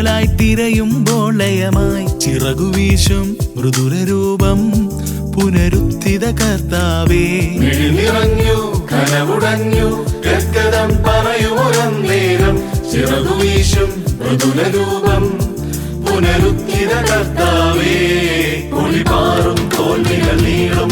തിരയുമ്പോൾ ലയമായി ചിറകുവീശും മൃദുരരൂപം പുനരുത്ഥിത കർത്താവേ. നിറഞ്ഞു കനവുടഞ്ഞു പുനരുദ്ധിത കർത്താവേ. ഒളിപാറും തോൽവികൾ നീളും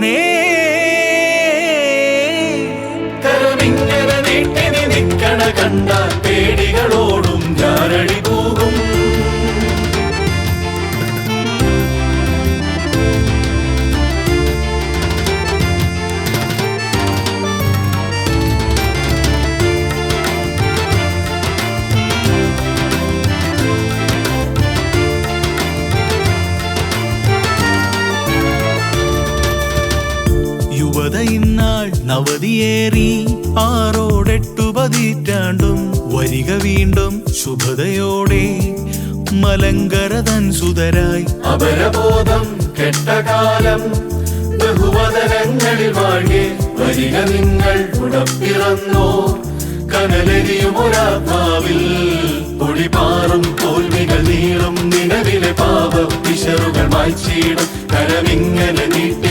ഉത്ഥിതനേ കരമിങ്ങനെ നീട്ടി നിൽക്കണ കണ്ട പേടികളോടും ഞാനടി പോകും യുവത ഇന്നാൾ നവതിയേറി ആറോടെട്ടു വരിക വീണ്ടും ശുഭതയോടെ മലങ്കര തൻ സുതരായി. അപരബോധം കെട്ടകാലം ബഹുവദനങ്ങളിൽ വാഴേ വരിക നിങ്ങൾ ഉടപ്പിറന്നോ കനലെരിയുമൊരാത്മാവിൽ പൊടിപാറും തോൽവികൾ നീളും നിലവിലെ പാപ പിശറുകൾ മായ്ച്ചിടും. കരമിങ്ങനെ നീട്ടി